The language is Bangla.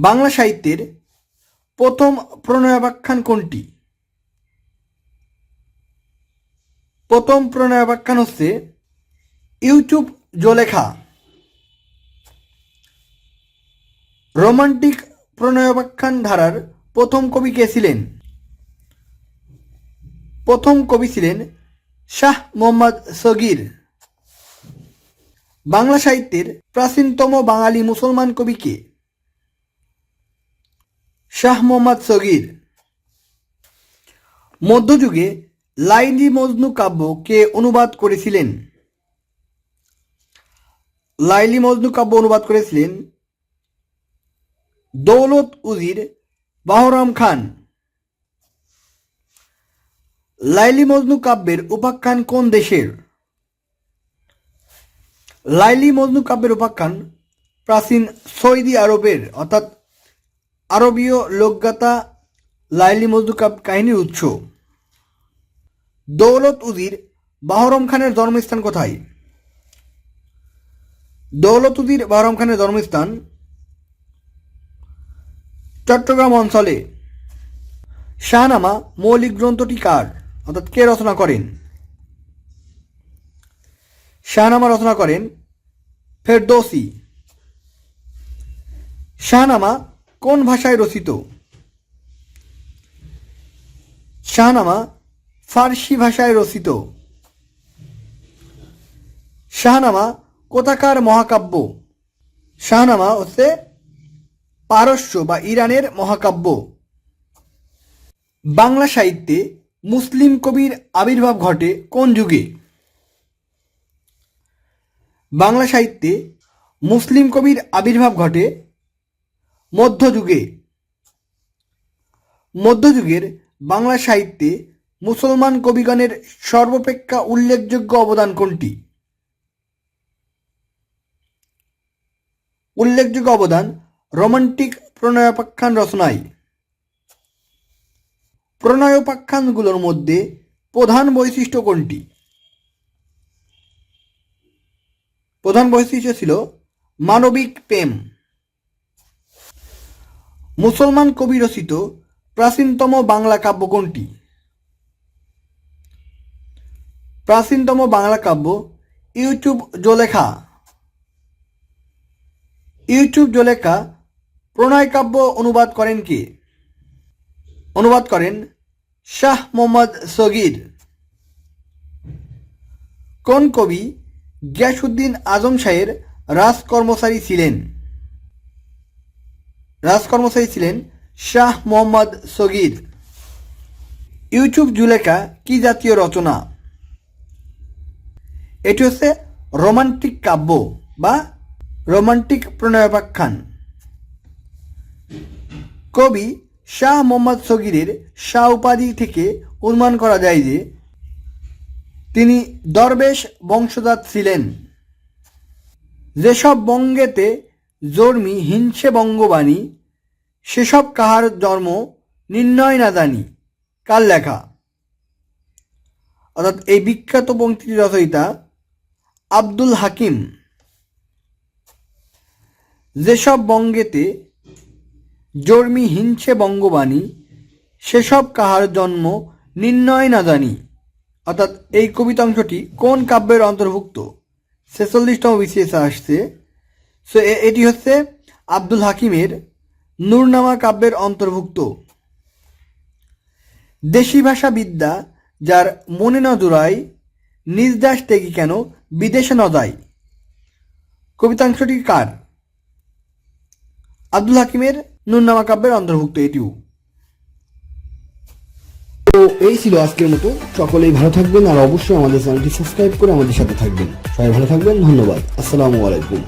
বাংলা সাহিত্যের প্রথম প্রণয়াবাখ্যান কোনটি? প্রথম প্রণয়াবাখ্যান হচ্ছে ইউটিউব জলেখা। রোমান্টিক প্রণয়াবাখ্যান ধারার প্রথম কবি কে ছিলেন? প্রথম কবি ছিলেন শাহ মোহাম্মদ সগির। বাংলা সাহিত্যের প্রাচীনতম বাঙালি মুসলমান কবি কে? শাহ মোহাম্মদ সগির। মধ্যযুগে লাইলি মজনু কাব্য কে অনুবাদ করেছিলেন? লাইলি মজনু কাব্য অনুবাদ করেছিলেন দৌলত উজির বাহরাম খান। লাইলি মজনু কাব্যের উপাখ্যান কোন দেশের? লাইলি মজনু কাব্যের উপাখ্যান প্রাচীন সৌদি আরবের, অর্থাৎ আরবীয় লোকগাতা লাইলি কাব্য কাহিনীর উৎস। দৌলত উজির বাহরম খানের জন্মস্থান কোথায়? দৌলত উজির বাহরম খানের জন্মস্থান চট্টগ্রাম অঞ্চলে। শাহনামা মৌলিক গ্রন্থটি কার? অর্থাৎ কে রচনা করেন? শাহনামা রচনা করেন ফেরদৌসি। শাহনামা কোন ভাষায় রচিত? শাহনামা ফার্সি ভাষায় রচিত। শাহনামা কোথাকার মহাকাব্য? শাহনামা হচ্ছে পারস্য বা ইরানের মহাকাব্য। বাংলা সাহিত্যে মুসলিম কবির আবির্ভাব ঘটে কোন যুগে? বাংলা সাহিত্যে মুসলিম কবির আবির্ভাব ঘটে মধ্যযুগে। মধ্যযুগের বাংলা সাহিত্যে মুসলমান কবিগণের সর্বাপেক্ষা উল্লেখযোগ্য অবদান কোনটি? উল্লেখযোগ্য অবদান রোমান্টিক প্রণয়োপাখ্যান রচনায়। প্রণয়োপাখ্যানগুলোর মধ্যে প্রধান বৈশিষ্ট্য কোনটি? প্রধান বৈশিষ্ট্য ছিল মানবিক প্রেম। মুসলমান কবি রচিত প্রাচীনতম বাংলা কাব্য কোনটি? প্রাচীনতম বাংলা কাব্য ইউটিউব জোলেখা। ইউটিউব জোলেখা প্রণয় কাব্য অনুবাদ করেন কে? অনুবাদ করেন শাহ মোহাম্মদ সগির। কোন কবি গিয়াসুদ্দিন আজম শাহের রাজকর্মচারী ছিলেন? রাজকর্মচারী ছিলেন শাহ মোহাম্মদ সগির ইউটিউব জুলেখা, কি জাতীয় রচনা? এটি হচ্ছে রোমান্টিক কাব্য বা রোমান্টিক প্রণয়োপাখ্যান কবি শাহ মোহাম্মদ সগিরের শাহ উপাধি থেকে অনুমান করা যায় যে, তিনি দরবেশ বংশজাত ছিলেন। যেসব বঙ্গেতে জন্মি হিংসে বঙ্গবাণী সেসব কাহার জন্ম নির্ণয় না জানি, কার লেখা? অর্থাৎ এই বিখ্যাত পঙ্ক্তিটি রচয়িতা আব্দুল হাকিম। যেসব বঙ্গেতে জর্মি, হিংসে বঙ্গবাণী সেসব কাহার জন্ম নির্ণয় না জানি, অর্থাৎ এই কবিতাংশটি কোন কাব্যের অন্তর্ভুক্ত? ছেচল্লিশতম বিসিএস আসছে। সো এটি হচ্ছে আব্দুল হাকিমের নূরনামা কাব্যের অন্তর্ভুক্ত। দেশি ভাষা বিদ্যা যার মনে ন জোড়ায়, নিজ দাস টেকি কেন বিদেশে ন কবিতাংশটি কার? আব্দুল হাকিমের নুরনামা কাব্যের অন্তর্ভুক্ত এটিও। তো এই ছিল আজকের মতো। সকলেই ভালো থাকবেন আর অবশ্যই আমাদের চ্যানেলটি সাবস্ক্রাইব করে আমাদের সাথে থাকবেন। সবাই ভালো থাকবেন। ধন্যবাদ। আসসালামু আলাইকুম।